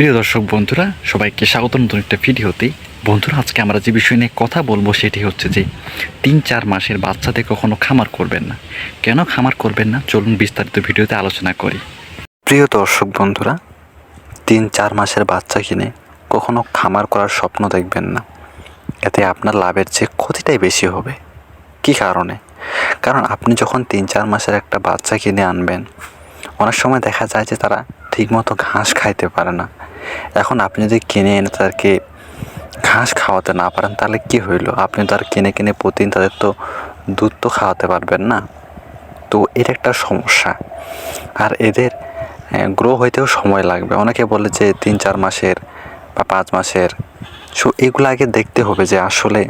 প্রিয় দর্শক বন্ধুরা, সবাইকে স্বাগত নতুন একটা ভিডিওতে। বন্ধুরা, আজকে আমরা যে বিষয় নিয়ে কথা বলব সেটি হচ্ছে যে, তিন চার মাসের বাচ্চাদের কখনো খামার করবেন না। কেন খামার করবেন না? চলুন বিস্তারিত ভিডিওতে আলোচনা করি। প্রিয় দর্শক বন্ধুরা, তিন চার মাসের বাচ্চা কিনে কখনো খামার করার স্বপ্ন দেখবেন না। এতে আপনার লাভের চেয়ে ক্ষতিটাই বেশি হবে। কি কারণে? কারণ আপনি যখন তিন চার মাসের একটা বাচ্চা কিনে আনবেন, অনেক সময় দেখা যায় যে তারা ঠিকমতো ঘাস খাইতে পারে না। এখন আপনি যদি কিনে এনে তাদেরকে ঘাস খাওয়াতে না পারেন, তাহলে কি হইল? আপনি তো আর কিনে কিনে প্রতিদিন তাদের তো দুধ তো খাওয়াতে পারবেন না। তো এর একটা সমস্যা। আর এদের গ্রো হইতেও সময় লাগবে। অনেকে বলে যে তিন চার মাসের বা পাঁচ মাসের। সো এগুলো আগে দেখতে হবে যে আসলে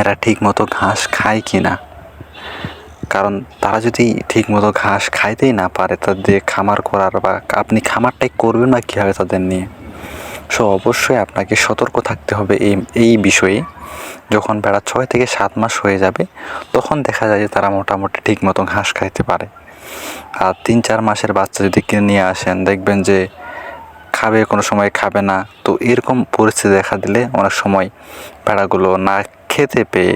এরা ঠিক মতো ঘাস খায় কি না কারণ তারা যদি ঠিক মতো ঘাস খাইতেই না পারে, তাদের খামার করার বা আপনি খামারটাই করবেন না কীভাবে তাদের নিয়ে? সো অবশ্যই আপনাকে সতর্ক থাকতে হবে এই এই বিষয়ে। যখন বেড়া ছয় থেকে সাত মাস হয়ে যাবে, তখন দেখা যায় যে তারা মোটামুটি ঠিক মতো ঘাস খাইতে পারে। আর তিন চার মাসের বাচ্চা যদি কিনে নিয়ে আসেন, দেখবেন যে খাবে, কোনো সময় খাবে না। তো এরকম পরিস্থিতি দেখা দিলে অনেক সময় ভেড়াগুলো না খেতে পেয়ে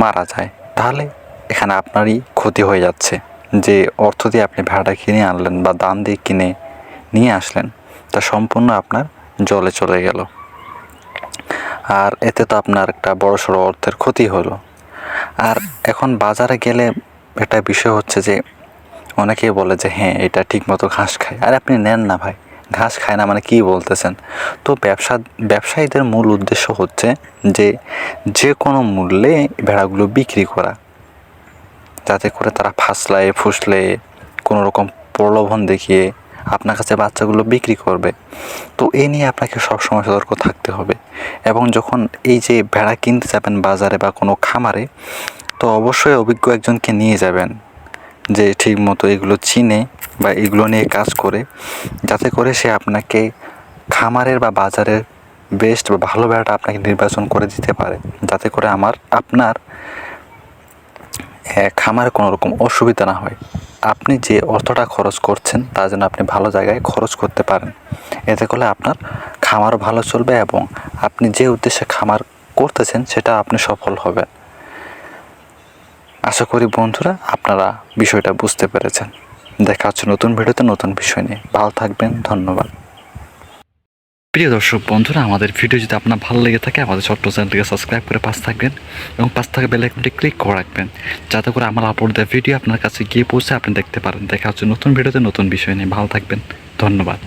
মারা যায়। তাহলে এখানে আপনারই ক্ষতি হয়ে যাচ্ছে। যে অর্থ দিয়ে আপনি ভেড়াটা কিনে আনলেন বা দাম দিয়ে কিনে নিয়ে আসলেন, তা সম্পূর্ণ আপনার জলে চলে গেল। আর এতে তো আপনার একটা বড় সড়ো অর্থের ক্ষতি হলো। আর এখন বাজারে গেলে একটা বিষয় হচ্ছে যে, অনেকেই বলে যে হ্যাঁ এটা ঠিক মতো ঘাস খায়। আর আপনি নেন না ভাই। ঘাস খায় না মানে কী বলতেছেন? তো ব্যবসা, ব্যবসায়ীদের মূল উদ্দেশ্য হচ্ছে যে যে কোনো মূল্যে ভেড়াগুলো বিক্রি করা। যাতে করে তারা ফাসলায়, ফুসলে, কোনো রকম প্রলোভন দেখিয়ে আপনার কাছে বাচ্চাগুলো বিক্রি করবে। তো এই নিয়ে আপনাকে সবসময় সতর্ক থাকতে হবে। এবং যখন এই যে ভেড়া কিনতে যাবেন বাজারে বা কোনো খামারে, তো অবশ্যই অভিজ্ঞ একজনকে নিয়ে যাবেন। যে ঠিক মতো এগুলো চিনে বা এগুলো নিয়ে কাজ করে, যাতে করে সে আপনাকে খামারের বা বাজারের বেস্ট বা ভালো ভেড়াটা আপনাকে নির্বাচন করে দিতে পারে। যাতে করে আমার, আপনার খামারে কোনো রকম অসুবিধা না হয়। আপনি যে অর্থটা খরচ করছেন, তা যেন আপনি ভালো জায়গায় খরচ করতে পারেন। এতে করলে আপনার খামারও ভালো চলবে এবং আপনি যে উদ্দেশ্যে খামার করতেছেন, সেটা আপনি সফল হবেন। আশা করি বন্ধুরা আপনারা বিষয়টা বুঝতে পেরেছেন। দেখা হচ্ছে নতুন ভিডিওতে নতুন বিষয় নিয়ে। ভালো থাকবেন, ধন্যবাদ। প্রিয় দর্শক বন্ধুরা, আমাদের ভিডিও যদি আপনার ভালো লেগে থাকে, আমাদের ছোট্ট চ্যানেলটিকে সাবস্ক্রাইব করে পাশ থাকবেন এবং পাশ থাকা বেল আইকনটি ক্লিক করে রাখবেন। যাতে করে আমার আপলোড দেওয়া ভিডিও আপনার কাছে গিয়ে পৌঁছে আপনি দেখতে পারেন। দেখা হচ্ছে নতুন ভিডিওতে নতুন বিষয় নিয়ে। ভালো থাকবেন, ধন্যবাদ।